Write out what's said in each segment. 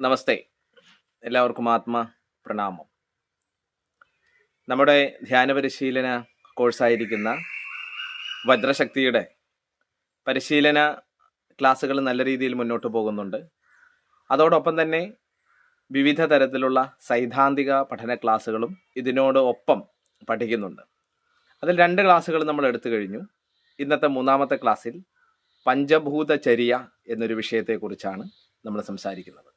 നമസ്തേ. എല്ലാവർക്കും ആത്മ പ്രണാമം. നമ്മുടെ ധ്യാന പരിശീലന കോഴ്സായിരിക്കുന്ന വജ്രശക്തിയുടെ പരിശീലന ക്ലാസ്സുകൾ നല്ല രീതിയിൽ മുന്നോട്ട് പോകുന്നുണ്ട്. അതോടൊപ്പം തന്നെ വിവിധ തരത്തിലുള്ള സൈദ്ധാന്തിക പഠന ക്ലാസ്സുകളും ഇതിനോട് ഒപ്പം പഠിക്കുന്നുണ്ട്. അതിൽ രണ്ട് ക്ലാസ്സുകൾ നമ്മൾ എടുത്തു കഴിഞ്ഞു. ഇന്നത്തെ മൂന്നാമത്തെ ക്ലാസ്സിൽ പഞ്ചഭൂതചര്യ എന്നൊരു വിഷയത്തെക്കുറിച്ചാണ് നമ്മൾ സംസാരിക്കുന്നത്.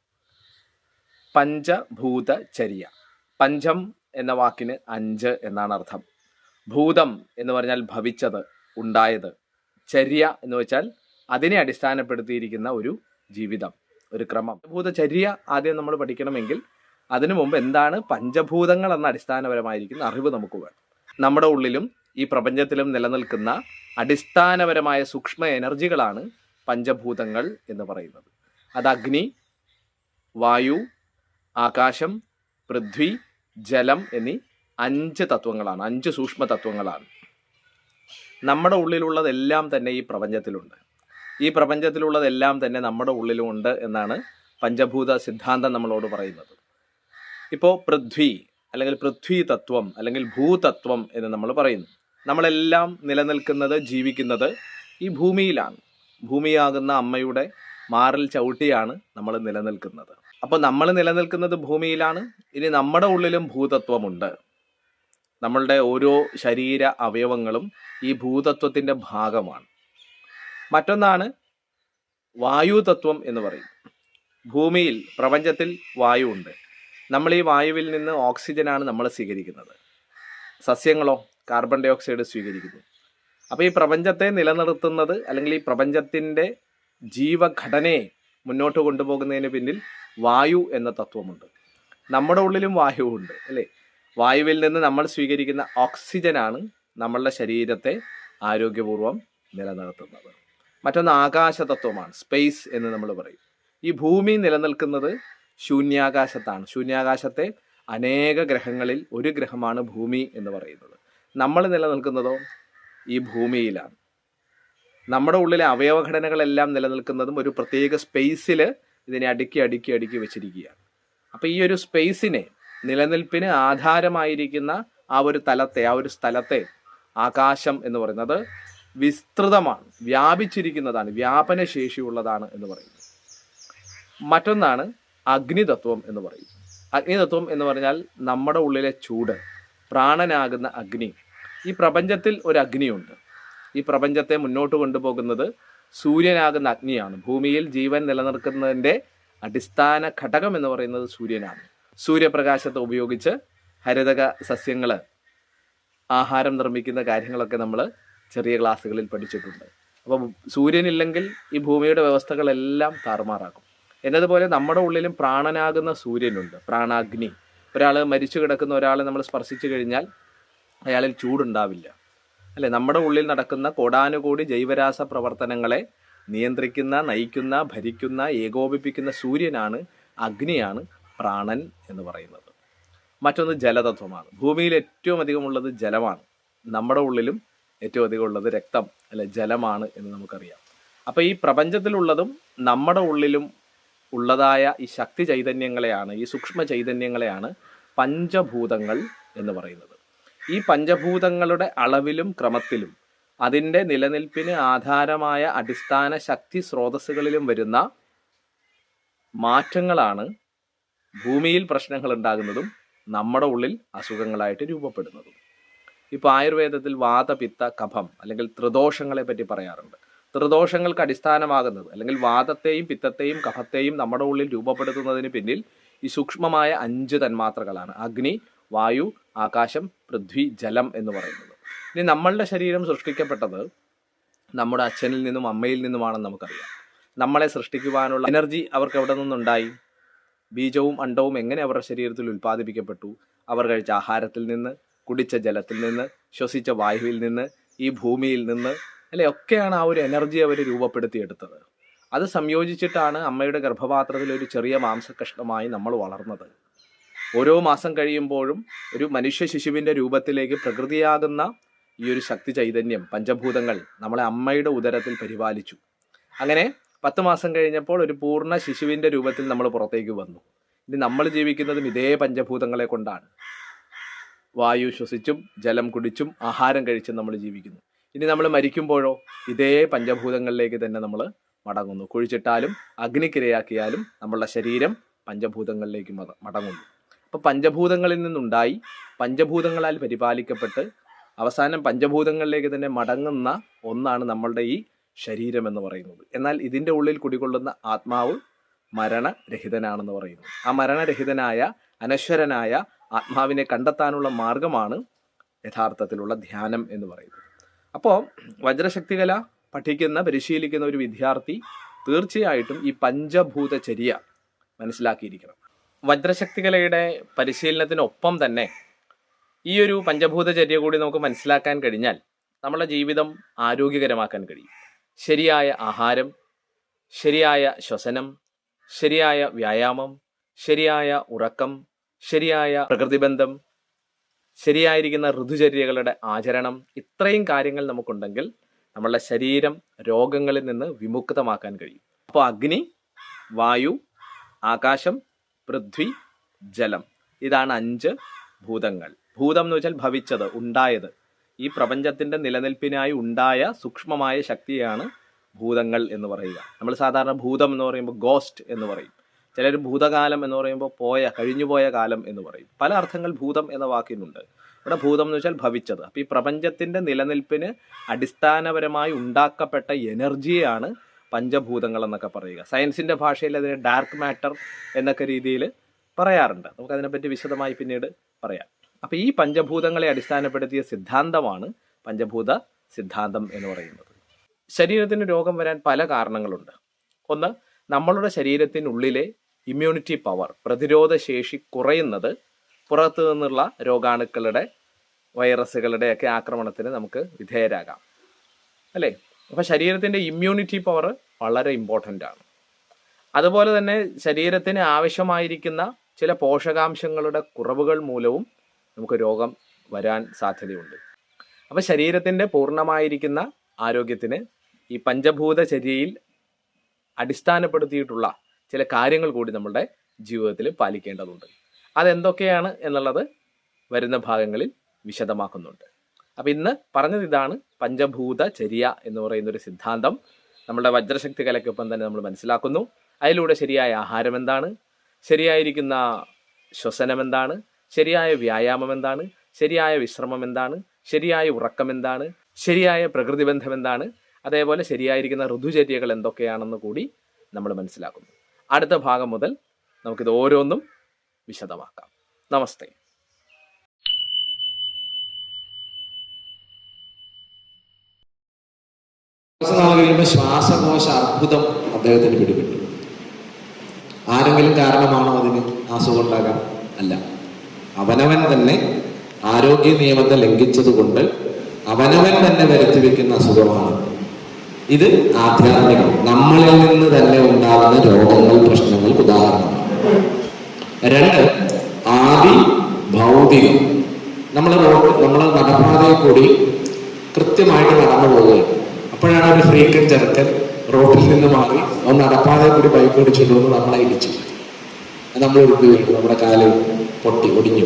പഞ്ചഭൂതചര്യ. പഞ്ചം എന്ന വാക്കിന് അഞ്ച് എന്നാണ് അർത്ഥം. ഭൂതം എന്ന് പറഞ്ഞാൽ ഭവിച്ചത് ഉണ്ടായത്. ചര്യ എന്ന് വെച്ചാൽ അതിനെ അടിസ്ഥാനപ്പെടുത്തിയിരിക്കുന്ന ഒരു ജീവിതം ഒരു ക്രമം. ഭൂതചര്യ ആദ്യം നമ്മൾ പഠിക്കണമെങ്കിൽ അതിനു മുമ്പ് എന്താണ് പഞ്ചഭൂതങ്ങൾ എന്ന അടിസ്ഥാനപരമായിരിക്കുന്ന അറിവ് നമുക്ക് വേണം. നമ്മുടെ ഉള്ളിലും ഈ പ്രപഞ്ചത്തിലും നിലനിൽക്കുന്ന അടിസ്ഥാനപരമായ സൂക്ഷ്മ എനർജികളാണ് പഞ്ചഭൂതങ്ങൾ എന്ന് പറയുന്നത്. അത് അഗ്നി വായു ആകാശം പൃഥ്വി ജലം എന്നീ അഞ്ച് തത്വങ്ങളാണ് അഞ്ച് സൂക്ഷ്മ തത്വങ്ങളാണ് നമ്മുടെ ഉള്ളിലുള്ളതെല്ലാം തന്നെ ഈ പ്രപഞ്ചത്തിലുണ്ട്. ഈ പ്രപഞ്ചത്തിലുള്ളതെല്ലാം തന്നെ നമ്മുടെ ഉള്ളിലുമുണ്ട് എന്നാണ് പഞ്ചഭൂത സിദ്ധാന്തം നമ്മളോട് പറയുന്നത്. ഇപ്പോൾ പൃഥ്വി അല്ലെങ്കിൽ പൃഥ്വി തത്വം അല്ലെങ്കിൽ ഭൂതത്വം എന്ന് നമ്മൾ പറയുന്നു. നമ്മളെല്ലാം നിലനിൽക്കുന്നത് ജീവിക്കുന്നത് ഈ ഭൂമിയിലാണ്. ഭൂമിയാകുന്ന അമ്മയുടെ മാറിൽ ചവിട്ടിയാണ് നമ്മൾ നിലനിൽക്കുന്നത്. അപ്പോൾ നമ്മൾ നിലനിൽക്കുന്നത് ഭൂമിയിലാണ്. ഇനി നമ്മുടെ ഉള്ളിലും ഭൂതത്വമുണ്ട്. നമ്മളുടെ ഓരോ ശരീര അവയവങ്ങളും ഈ ഭൂതത്വത്തിന്റെ ഭാഗമാണ്. മറ്റൊന്നാണ് വായു തത്വം എന്ന് പറയും. ഭൂമിയിൽ പ്രപഞ്ചത്തിൽ വായു ഉണ്ട്. നമ്മൾ ഈ വായുവിൽ നിന്ന് ഓക്സിജനാണ് നമ്മൾ സ്വീകരിക്കുന്നത്. സസ്യങ്ങളോ കാർബൺ ഡൈ ഓക്സൈഡ് സ്വീകരിക്കുന്നു. അപ്പോൾ ഈ പ്രപഞ്ചത്തെ നിലനിർത്തുന്നത് അല്ലെങ്കിൽ ഈ പ്രപഞ്ചത്തിന്റെ ജീവഘടനയെ മുന്നോട്ട് കൊണ്ടുപോകുന്നതിന് പിന്നിൽ വായു എന്ന തത്വമുണ്ട്. നമ്മുടെ ഉള്ളിലും വായുവുണ്ട് അല്ലേ? വായുവിൽ നിന്ന് നമ്മൾ സ്വീകരിക്കുന്ന ഓക്സിജനാണ് നമ്മളുടെ ശരീരത്തെ ആരോഗ്യപൂർവം നിലനിർത്തുന്നത്. മറ്റൊന്ന് ആകാശ തത്വമാണ് സ്പേസ് എന്ന് നമ്മൾ പറയും. ഈ ഭൂമി നിലനിൽക്കുന്നത് ശൂന്യാകാശത്താണ്. ശൂന്യാകാശത്തെ അനേക ഗ്രഹങ്ങളിൽ ഒരു ഗ്രഹമാണ് ഭൂമി എന്ന് പറയുന്നത്. നമ്മൾ നിലനിൽക്കുന്നതോ ഈ ഭൂമിയിലാണ്. നമ്മുടെ ഉള്ളിലെ അവയവഘടനകളെല്ലാം നിലനിൽക്കുന്നതും ഒരു പ്രത്യേക സ്പേസിൽ ഇതിനെ അടുക്കി അടുക്കി അടുക്കി വെച്ചിരിക്കുകയാണ്. അപ്പോൾ ഈ ഒരു സ്പേസിനെ നിലനിൽപ്പിന് ആധാരമായിരിക്കുന്ന ആ ഒരു തലത്തെ ആ ഒരു സ്ഥലത്തെ ആകാശം എന്ന് പറയുന്നത് വിസ്തൃതമാണ് വ്യാപിച്ചിരിക്കുന്നതാണ് വ്യാപന ശേഷിയുള്ളതാണ് എന്ന് പറയുന്നത് മറ്റൊന്നാണ് അഗ്നിതത്വം എന്ന് പറയുന്നത് അഗ്നിതത്വം എന്ന് പറഞ്ഞാൽ നമ്മുടെ ഉള്ളിലെ ചൂട് പ്രാണനാകുന്ന അഗ്നി. ഈ പ്രപഞ്ചത്തിൽ ഒരു അഗ്നിയുണ്ട്. ഈ പ്രപഞ്ചത്തെ മുന്നോട്ട് കൊണ്ടുപോകുന്നത് സൂര്യനാകുന്ന അഗ്നിയാണ്. ഭൂമിയിൽ ജീവൻ നിലനിർത്തുന്നതിന്റെ അടിസ്ഥാന ഘടകം എന്ന് പറയുന്നത് സൂര്യനാണ്. സൂര്യപ്രകാശത്തെ ഉപയോഗിച്ച് ഹരിതക സസ്യങ്ങൾ ആഹാരം നിർമ്മിക്കുന്ന കാര്യങ്ങളൊക്കെ നമ്മൾ ചെറിയ ക്ലാസ്സുകളിൽ പഠിച്ചിട്ടുണ്ട്. അപ്പം സൂര്യനില്ലെങ്കിൽ ഈ ഭൂമിയുടെ വ്യവസ്ഥകളെല്ലാം താറുമാറാക്കും. എന്നതുപോലെ നമ്മുടെ ഉള്ളിലും പ്രാണനാകുന്ന സൂര്യനുണ്ട്. പ്രാണാഗ്നി. ഒരാൾ മരിച്ചു കിടക്കുന്ന ഒരാളെ നമ്മൾ സ്പർശിച്ചു കഴിഞ്ഞാൽ അയാളിൽ ചൂടുണ്ടാവില്ല. അല്ലെ? നമ്മുടെ ഉള്ളിൽ നടക്കുന്ന കോടാനുകോടി ജൈവരാസ പ്രവർത്തനങ്ങളെ നിയന്ത്രിക്കുന്ന നയിക്കുന്ന ഭരിക്കുന്ന ഏകോപിപ്പിക്കുന്ന സൂര്യനാണ് അഗ്നിയാണ് പ്രാണൻ എന്ന് പറയുന്നത്. മറ്റൊന്ന് ജലതത്വമാണ്. ഭൂമിയിൽ ഏറ്റവും അധികം ഉള്ളത് ജലമാണ്. നമ്മുടെ ഉള്ളിലും ഏറ്റവും അധികം ഉള്ളത് രക്തം അല്ലെ? ജലമാണ് എന്ന് നമുക്കറിയാം. അപ്പോൾ ഈ പ്രപഞ്ചത്തിലുള്ളതും നമ്മുടെ ഉള്ളിലും ഉള്ളതായ ഈ ശക്തി ചൈതന്യങ്ങളെയാണ് ഈ സൂക്ഷ്മ ചൈതന്യങ്ങളെയാണ് പഞ്ചഭൂതങ്ങൾ എന്ന് പറയുന്നത്. ഈ പഞ്ചഭൂതങ്ങളുടെ അളവിലും ക്രമത്തിലും അതിന്റെ നിലനിൽപ്പിന് ആധാരമായ അടിസ്ഥാന ശക്തി സ്രോതസ്സുകളിലും വരുന്ന മാറ്റങ്ങളാണ് ഭൂമിയിൽ പ്രശ്നങ്ങൾ ഉണ്ടാകുന്നതും നമ്മുടെ ഉള്ളിൽ അസുഖങ്ങളായിട്ട് രൂപപ്പെടുന്നതും. ഇപ്പോൾ ആയുർവേദത്തിൽ വാതപിത്ത കഫം അല്ലെങ്കിൽ ത്രിദോഷങ്ങളെ പറ്റി പറയാറുണ്ട്. ത്രിദോഷങ്ങൾക്ക് അടിസ്ഥാനമാകുന്നത് അല്ലെങ്കിൽ വാദത്തെയും പിത്തത്തെയും കഫത്തെയും നമ്മുടെ ഉള്ളിൽ രൂപപ്പെടുത്തുന്നതിന് പിന്നിൽ ഈ സൂക്ഷ്മമായ അഞ്ച് തന്മാത്രകളാണ്. അഗ്നി വായു ആകാശം പൃഥ്വി ജലം എന്ന് പറയുന്നത്. ഇനി നമ്മളുടെ ശരീരം സൃഷ്ടിക്കപ്പെട്ടത് നമ്മുടെ അച്ഛനിൽ നിന്നും അമ്മയിൽ നിന്നുമാണെന്ന് നമുക്കറിയാം. നമ്മളെ സൃഷ്ടിക്കുവാനുള്ള എനർജി അവർക്ക് എവിടെ നിന്നുണ്ടായി? ബീജവും അണ്ടവും എങ്ങനെ അവരുടെ ശരീരത്തിൽ ഉൽപ്പാദിപ്പിക്കപ്പെട്ടു? അവർ കഴിച്ച ആഹാരത്തിൽ നിന്ന് കുടിച്ച ജലത്തിൽ നിന്ന് ശ്വസിച്ച വായുവിൽ നിന്ന് ഈ ഭൂമിയിൽ നിന്ന് അല്ലെ ഒക്കെയാണ് ആ ഒരു എനർജി അവർ രൂപപ്പെടുത്തിയെടുത്തത്. അത് സംയോജിച്ചിട്ടാണ് അമ്മയുടെ ഗർഭപാത്രത്തിൽ ഒരു ചെറിയ മാംസകഷ്ണമായി നമ്മൾ വളർന്നത്. ഓരോ മാസം കഴിയുമ്പോഴും ഒരു മനുഷ്യ ശിശുവിന്റെ രൂപത്തിലേക്ക് പ്രകൃതിയാകുന്ന ഈ ഒരു ശക്തി ചൈതന്യം പഞ്ചഭൂതങ്ങൾ നമ്മളെ അമ്മയുടെ ഉദരത്തിൽ പരിപാലിച്ചു. അങ്ങനെ പത്ത് മാസം കഴിഞ്ഞപ്പോൾ ഒരു പൂർണ ശിശുവിന്റെ രൂപത്തിൽ നമ്മൾ പുറത്തേക്ക് വന്നു. ഇനി നമ്മൾ ജീവിക്കുന്നതും ഇതേ പഞ്ചഭൂതങ്ങളെ കൊണ്ടാണ്. വായു ശ്വസിച്ചും ജലം കുടിച്ചും ആഹാരം കഴിച്ചും നമ്മൾ ജീവിക്കുന്നു. ഇനി നമ്മൾ മരിക്കുമ്പോഴോ ഇതേ പഞ്ചഭൂതങ്ങളിലേക്ക് തന്നെ നമ്മൾ മടങ്ങുന്നു. കുഴിച്ചിട്ടാലും അഗ്നിക്കിരയാക്കിയാലും നമ്മളുടെ ശരീരം പഞ്ചഭൂതങ്ങളിലേക്ക് മട- മടങ്ങുന്നു. അപ്പോൾ പഞ്ചഭൂതങ്ങളിൽ നിന്നുണ്ടായി. പഞ്ചഭൂതങ്ങളാൽ പരിപാലിക്കപ്പെട്ട് അവസാനം പഞ്ചഭൂതങ്ങളിലേക്ക് തന്നെ മടങ്ങുന്ന ഒന്നാണ് നമ്മളുടെ ഈ ശരീരം എന്ന് പറയുന്നത്. എന്നാൽ ഇതിന്റെ ഉള്ളിൽ കുടികൊള്ളുന്ന ആത്മാവ് മരണരഹിതനാണെന്ന് പറയുന്നു. ആ മരണരഹിതനായ അനശ്വരനായ ആത്മാവിനെ കണ്ടെത്താനുള്ള മാർഗമാണ് യഥാർത്ഥത്തിലുള്ള ധ്യാനം എന്ന് പറയുന്നത്. അപ്പോൾ വജ്രശക്തികല പഠിക്കുന്ന പരിശീലിക്കുന്ന ഒരു വിദ്യാർത്ഥി തീർച്ചയായിട്ടും ഈ പഞ്ചഭൂതചര്യ മനസ്സിലാക്കിയിരിക്കണം. വജ്രശക്തികലയുടെ പരിശീലനത്തിനൊപ്പം തന്നെ ഈ ഒരു പഞ്ചഭൂതചര്യ കൂടി നമുക്ക് മനസ്സിലാക്കാൻ കഴിഞ്ഞാൽ നമ്മളെ ജീവിതം ആരോഗ്യകരമാക്കാൻ കഴിയും. ശരിയായ ആഹാരം ശരിയായ ശ്വസനം ശരിയായ വ്യായാമം ശരിയായ ഉറക്കം ശരിയായ പ്രകൃതിബന്ധം ശരിയായിരിക്കുന്ന ഋതുചര്യകളുടെ ആചരണം ഇത്രയും കാര്യങ്ങൾ നമുക്കുണ്ടെങ്കിൽ നമ്മളുടെ ശരീരം രോഗങ്ങളിൽ നിന്ന് വിമുക്തമാക്കാൻ കഴിയും. അപ്പോൾ അഗ്നി വായു ആകാശം പൃഥ്വി ജലം. ഇതാണ് അഞ്ച് ഭൂതങ്ങൾ. ഭൂതം എന്ന് വെച്ചാൽ ഭവിച്ചത് ഉണ്ടായത്. ഈ പ്രപഞ്ചത്തിന്റെ നിലനിൽപ്പിനായി ഉണ്ടായ സൂക്ഷ്മമായ ശക്തിയാണ് ഭൂതങ്ങൾ എന്ന് പറയുക. നമ്മൾ സാധാരണ ഭൂതം എന്ന് പറയുമ്പോൾ ഗോസ്റ്റ് എന്ന് പറയും. ചിലർ ഭൂതകാലം എന്ന് പറയുമ്പോൾ പോയ കഴിഞ്ഞുപോയ കാലം എന്ന് പറയും. പല അർത്ഥങ്ങൾ ഭൂതം എന്ന വാക്കിനുണ്ട്. ഇവിടെ ഭൂതം എന്ന് വെച്ചാൽ ഭവിച്ചത്. അപ്പോൾ ഈ പ്രപഞ്ചത്തിന്റെ നിലനിൽപ്പിന് അടിസ്ഥാനപരമായി ഉണ്ടാക്കപ്പെട്ട എനർജിയാണ് പഞ്ചഭൂതങ്ങൾ എന്നൊക്കെ പറയുക. സയൻസിന്റെ ഭാഷയിൽ അതിനെ ഡാർക്ക് മാറ്റർ എന്നൊക്കെ രീതിയിൽ പറയാറുണ്ട്. നമുക്ക് അതിനെപ്പറ്റി വിശദമായി പിന്നീട് പറയാം. അപ്പോൾ ഈ പഞ്ചഭൂതങ്ങളെ അടിസ്ഥാനപ്പെടുത്തിയ സിദ്ധാന്തമാണ് പഞ്ചഭൂത സിദ്ധാന്തം എന്ന് പറയുന്നത്. ശരീരത്തിന് രോഗം വരാൻ പല കാരണങ്ങളുണ്ട്. ഒന്ന് നമ്മളുടെ ശരീരത്തിനുള്ളിലെ ഇമ്മ്യൂണിറ്റി പവർ പ്രതിരോധ ശേഷി കുറയുന്നത് പുറത്തു നിന്നുള്ള രോഗാണുക്കളുടെ വൈറസുകളുടെയൊക്കെ ആക്രമണത്തിന് നമുക്ക് വിധേയരാകാം. അല്ലേ? അപ്പോൾ ശരീരത്തിന്റെ ഇമ്മ്യൂണിറ്റി പവർ വളരെ ഇമ്പോർട്ടന്റ് ആണ്. അതുപോലെ തന്നെ ശരീരത്തിന് ആവശ്യമായിരിക്കുന്ന ചില പോഷകാംശങ്ങളുടെ കുറവുകൾ മൂലവും നമുക്ക് രോഗം വരാൻ സാധ്യതയുണ്ട്. അപ്പോൾ ശരീരത്തിന്റെ പൂർണമായിരിക്കുന്ന ആരോഗ്യത്തിന് ഈ പഞ്ചഭൂത ചര്യയിൽ അടിസ്ഥാനപ്പെടുത്തിയിട്ടുള്ള ചില കാര്യങ്ങൾ കൂടി നമ്മളുടെ ജീവിതത്തിൽ പാലിക്കേണ്ടതുണ്ട്. അതെന്തൊക്കെയാണ് എന്നുള്ളത് വരുന്ന ഭാഗങ്ങളിൽ വിശദമാക്കുന്നുണ്ട്. അപ്പം ഇന്ന് പറഞ്ഞത് ഇതാണ് പഞ്ചഭൂത ചര്യ എന്ന് പറയുന്ന ഒരു സിദ്ധാന്തം. നമ്മുടെ വജ്രശക്തി കലയ്ക്കൊപ്പം തന്നെ നമ്മൾ മനസ്സിലാക്കുന്നു. അതിലൂടെ ശരിയായ ആഹാരം എന്താണ്? ശരിയായിരിക്കുന്ന ശ്വസനം എന്താണ്? ശരിയായ വ്യായാമം എന്താണ്? ശരിയായ വിശ്രമം എന്താണ്? ശരിയായ ഉറക്കം എന്താണ്? ശരിയായ പ്രകൃതി ബന്ധം എന്താണ്? അതേപോലെ ശരിയായിരിക്കുന്ന ഋതുചര്യകൾ എന്തൊക്കെയാണെന്ന് കൂടി നമ്മൾ മനസ്സിലാക്കുന്നു. അടുത്ത ഭാഗം മുതൽ നമുക്കിത് ഓരോന്നും വിശദമാക്കാം. നമസ്തേ. കുറച്ച് നാൾ കഴിയുമ്പോൾ ശ്വാസകോശ അർബുദം അദ്ദേഹത്തിന് പിടിപെട്ടു. ആരെങ്കിലും കാരണമാണോ അതിന് അസുഖം ഉണ്ടാകാൻ അല്ല. അവനവൻ തന്നെ ആരോഗ്യ നിയമത്തെ ലംഘിച്ചത് കൊണ്ട് അവനവൻ തന്നെ വരുത്തി വെക്കുന്ന അസുഖമാണ്. ഇത് ആധ്യാത്മികം. നമ്മളിൽ നിന്ന് തന്നെ ഉണ്ടാകുന്ന രോഗങ്ങൾ പ്രശ്നങ്ങൾക്ക് ഉദാഹരണം രണ്ട് ആദി ഭൗതികം. നമ്മൾ റോഡ് നമ്മൾ നടപ്പാതയിൽ കൂടി കൃത്യമായിട്ട് നടന്നു പോവുകയാണ്. അപ്പോഴാണ് ഒരു ഫ്രീക്കൻ ചെറുക്കൻ റോഡിൽ നിന്ന് മാറി അവൻ നടപ്പാതെ കൂടി ബൈക്ക് ഓടിച്ചുകൊണ്ട് വന്ന് നമ്മളെ ഇടിച്ചു. നമ്മൾ എടുത്തു വീണു നമ്മുടെ കാൽ പൊട്ടി ഒടിഞ്ഞു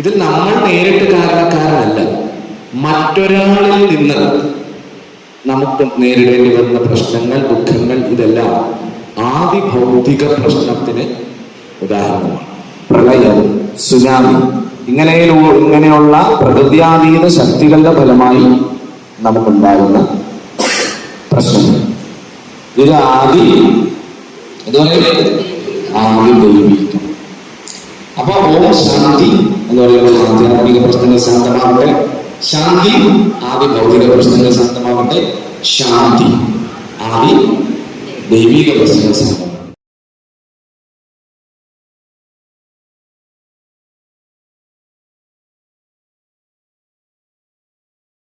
ഇതിൽ നമ്മൾ നേരിട്ട് കാരണക്കാരനല്ല. മറ്റൊരാളിൽ നിന്ന് നമുക്ക് നേരിടേണ്ടി വരുന്ന പ്രശ്നങ്ങൾ ദുഃഖങ്ങൾ ഇതെല്ലാം ആദി ഭൗതിക പ്രശ്നത്തിന് ഉദാഹരണമാണ്. പ്രളയം സുനാമി ഇങ്ങനെയുള്ള ഇങ്ങനെയുള്ള പ്രകൃതിയാതീത ശക്തികളുടെ ഫലമായി നമുക്കുണ്ടാകുന്ന പ്രശ്നങ്ങൾ ഇത് ആദി. ഇതുപോലെ ആദി ദൈവികം. അപ്പൊ ഓം ശാന്തി എന്ന് പറയുമ്പോൾ ആധ്യാത്മിക പ്രശ്നങ്ങൾ ശാന്തമാവട്ടെ ശാന്തി ആദ്യ ഭൗതിക പ്രശ്നങ്ങൾ ശാന്തമാവട്ടെ ശാന്തി ആദി ദൈവിക പ്രശ്നങ്ങൾ ശാന്തമാവട്ടെ